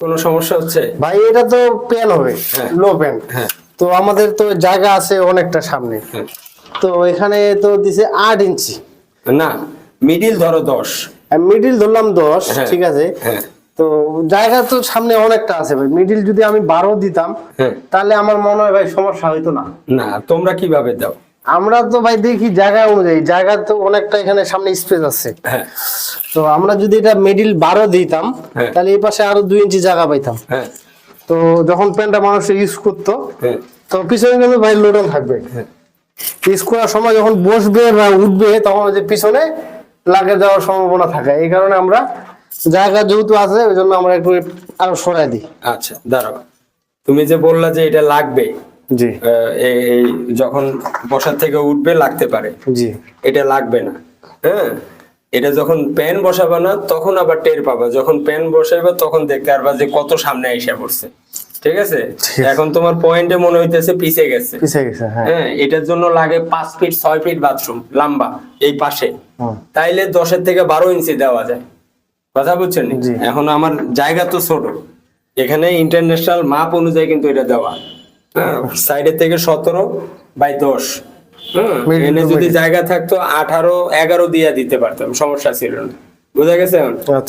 কোনো সমস্যা হচ্ছে? ভাই এটা তো প্যান হবে হ্যাঁ। লো প্যান হ্যাঁ। তো আমাদের তো জায়গা আছে অনেকটা সামনে। হ্যাঁ। তো এখানে তো দিছে আট ইঞ্চি। না মিডিল ধরো দশ। মিডিল ধরলাম দশ হ্যাঁ। ঠিক আছে। হ্যাঁ। তো জায়গা তো সামনে অনেকটা আছে ভাই। মিডিল যদি আমি বারো দিতাম হ্যাঁ। তাহলে আমার মনে হয় ভাই সমস্যা হইতো না। না তোমরা কীভাবে দাও? আমরা তো ভাই দেখি জায়গা অনুযায়ী জায়গা তো অনেকটা এখানে সামনে স্পেস আছে। হ্যাঁ। তো আমরা যদি এটা মিডিল বারো দিতাম হ্যাঁ। তাহলে এই পাশে আরও দুই ইঞ্চি জায়গা পাইতাম। হ্যাঁ। তো যখন প্যান্টটা মানুষ ইউজ করতো তো পিছনে কিন্তু ভাই লোডন থাকবে। ইউজ করার সময় যখন বসবে বা উঠবে তখন ওই যে পিছনে লাগে যাওয়ার সম্ভাবনা থাকে। এই কারণে আমরা জায়গা যেহেতু আছে ওই জন্য আমরা একটু আরও সরাই দিই। আচ্ছা দাঁড়াও। তুমি যে বললা যে এটা লাগবে জি। এই যখন বসার থেকে উঠবে লাগতে পারে। জি। এটা লাগবে না। হ্যাঁ? এটা যখন প্যান বসাবে না তখন আবার টের পাবা। যখন প্যান বসাবে তখন দেখতে পারবা যে কত সামনে এসে পড়ছে। ঠিক আছে? এখন তোমার পয়েন্টে মনে হইতেছে পিছে গেছে। পিছিয়ে গেছে হ্যাঁ। হ্যাঁ এটার জন্য লাগে পাঁচ ফিট ছয় ফিট বাথরুম লম্বা এই পাশে। তাইলে দশের থেকে বারো ইঞ্চি দেওয়া যায়। কথা বুঝছেন এখন আমার জায়গা তো ছোট। এখানে ইন্টারন্যাশনাল মাপ অনুযায়ী কিন্তু এটা দেওয়া। সাইডের থেকে সতেরো বাই দশ। হ্যাঁ এনে যদি জায়গা থাকতো আঠারো এগারো দিয়ে দিতে পারতাম সমস্যা ছিল না। বোঝা গেছে